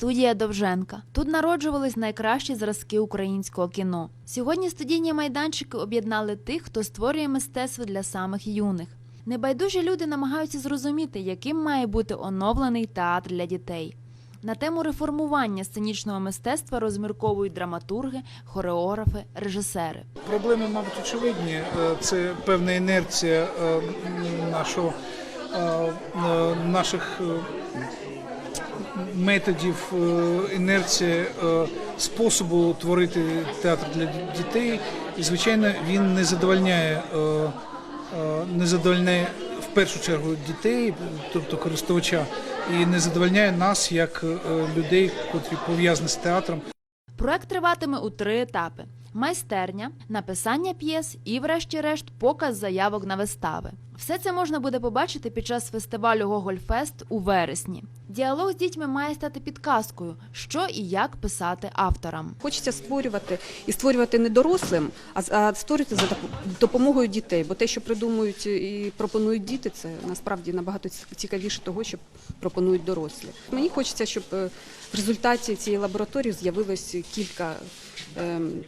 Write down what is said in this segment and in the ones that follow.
Студія Довженка. Тут народжувались найкращі зразки українського кіно. Сьогодні студійні майданчики об'єднали тих, хто створює мистецтво для самих юних. Небайдужі люди намагаються зрозуміти, яким має бути оновлений театр для дітей. На тему реформування сценічного мистецтва розмірковують драматурги, хореографи, режисери. Проблеми, мабуть, очевидні. Е, Це певна інерція е, нашого, е, наших методів, е, інерція е, способу творити театр для дітей. І, звичайно, він не задовольняє, е, не задовольняє в першу чергу дітей, тобто користувача, і не задовольняє нас як людей, котрі пов'язані з театром. Проект триватиме у три етапи: майстерня, написання п'єс і, врешті-решт, показ заявок на вистави. Все це можна буде побачити під час фестивалю Гогольфест у вересні. Діалог з дітьми має стати підказкою, що і як писати авторам. Хочеться створювати і створювати не дорослим, а створювати за допомогою дітей. Бо те, що придумують і пропонують діти, це насправді набагато цікавіше того, що пропонують дорослі. Мені хочеться, щоб е, в результаті цієї лабораторії з'явилось кілька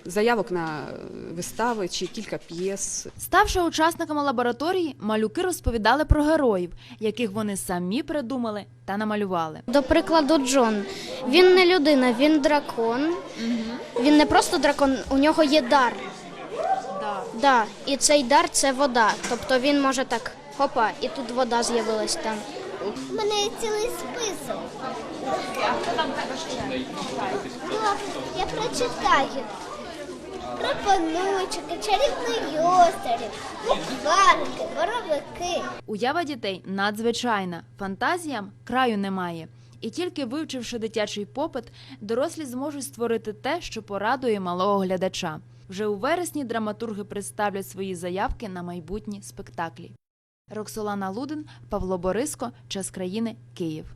заявок на е, вистави чи кілька п'єс. Ставши учасниками лабораторії, малюки розповідали про героїв, яких вони самі придумали та намалювали. До прикладу, Джон. Він не людина, він дракон. Він не просто дракон, у нього є дар. Да. І цей дар це вода. Тобто він може так хопа, і тут вода з'явилась там. У мене є цілий список. Я прочитаю. Пропонуйчики, чарівний острів, букварики, боровики. Уява дітей надзвичайна, фантазіям краю немає. І тільки вивчивши дитячий попит, дорослі зможуть створити те, що порадує малого глядача. Вже у вересні драматурги представлять свої заявки на майбутні спектаклі. Роксолана Лудин, Павло Бориско, Час країни, Київ.